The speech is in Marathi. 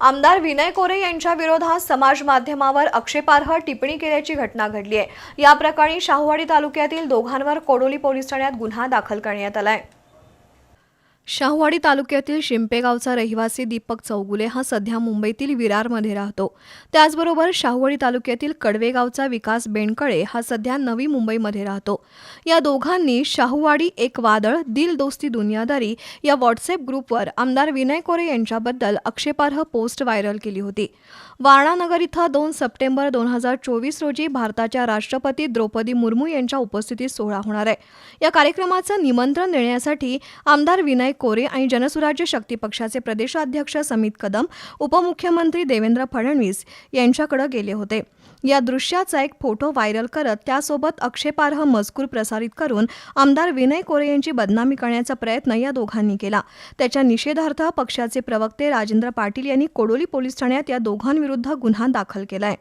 आमदार विनय कोरे यांच्या विरोधात समाज माध्यमावर आक्षेपार्ह टिप्पणी केल्याची घटना घडली आहे. या प्रकरणी शाहूवाडी तालुक्यातील दोघांवर कोडोली पोलीस ठाण्यात गुन्हा दाखल करण्यात आला आहे शाहूवाडी तालुक्यातील शिंपेगावचा रहिवासी दीपक चौगुले हा सध्या मुंबईतील विरारमध्ये राहतो. त्याचबरोबर शाहूवाडी तालुक्यातील कडवेगावचा विकास बेणकळे हा सध्या नवी मुंबईमध्ये राहतो. या दोघांनी शाहूवाडी एक वादळ दिल दोस्ती दुनियादारी या व्हॉट्सअप ग्रुपवर आमदार विनय कोरे यांच्याबद्दल आक्षेपार्ह पोस्ट व्हायरल केली होती. वारणानगर इथं दोन सप्टेंबर दोन हजार चोवीस रोजी भारताच्या राष्ट्रपती द्रौपदी मुर्मू यांच्या उपस्थितीत सोहळा होणार आहे. या कार्यक्रमाचं निमंत्रण देण्यासाठी आमदार विनय कोरे आणि जनसुराज्य शक्ती पक्षाचे प्रदेशाध्यक्ष समित कदम उपमुख्यमंत्री देवेंद्र फडणवीस यांच्याकडे गेले होते. या दृश्याचा एक फोटो व्हायरल करत त्यासोबत आक्षेपार्ह मजकूर प्रसारित करून आमदार विनय कोरे यांची बदनामी करण्याचा प्रयत्न या दोघांनी केला. त्याच्या निषेधार्थ पक्षाचे प्रवक्ते राजेंद्र पाटील यांनी कोडोली पोलीस ठाण्यात या दोघांविरुद्ध गुन्हा दाखल केलाय.